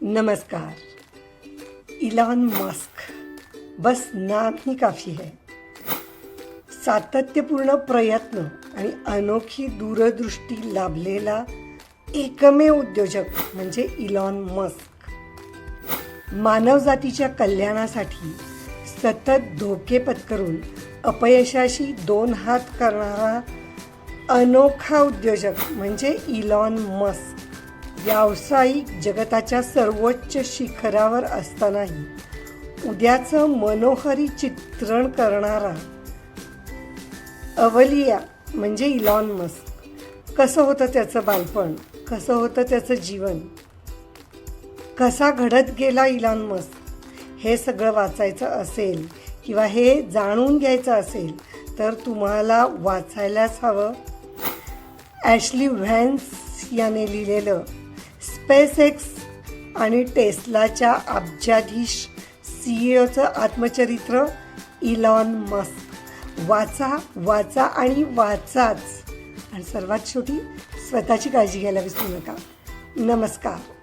नमस्कार। Elon Musk बस नाम ही काफी है। सातत्यपूर्ण प्रयत्न आणि अनोखी दूरदृष्टी लाभलेला एकमेव उद्योजक म्हणजे इलॉन मस्क। मानवजातीच्या कल्याणासाठी सतत धोके पत्करून अपयशाशी दोन हात करणारा अनोखा उद्योजक म्हणजे इलॉन मस्क। व्यावसायिक जगताच्या सर्वोच्च शिखरावर असतानाही उद्याचं मनोहरी चित्रण करणारा अवलिया म्हणजे इलॉन मस्क. कसं होतं त्याचं बालपण? कसं होतं त्याचं जीवन? कसा घडत गेला इलॉन मस्क? हे सगळं वाचायचं असेल किंवा हे जाणून घ्यायचं असेल तर तुम्हाला वाचायलाच हवं. ॲशली व्हॅन्स याने लिहिलेलं स्पेस एक्स आणि टेस्लाच्या अब्जाधीश सी आत्मचरित्र इलॉन मस्क. वाचा वाचा आणि वाचाच. आणि सर्वात शेवटी स्वतःची काळजी घ्यायला विसरू नका. नमस्कार.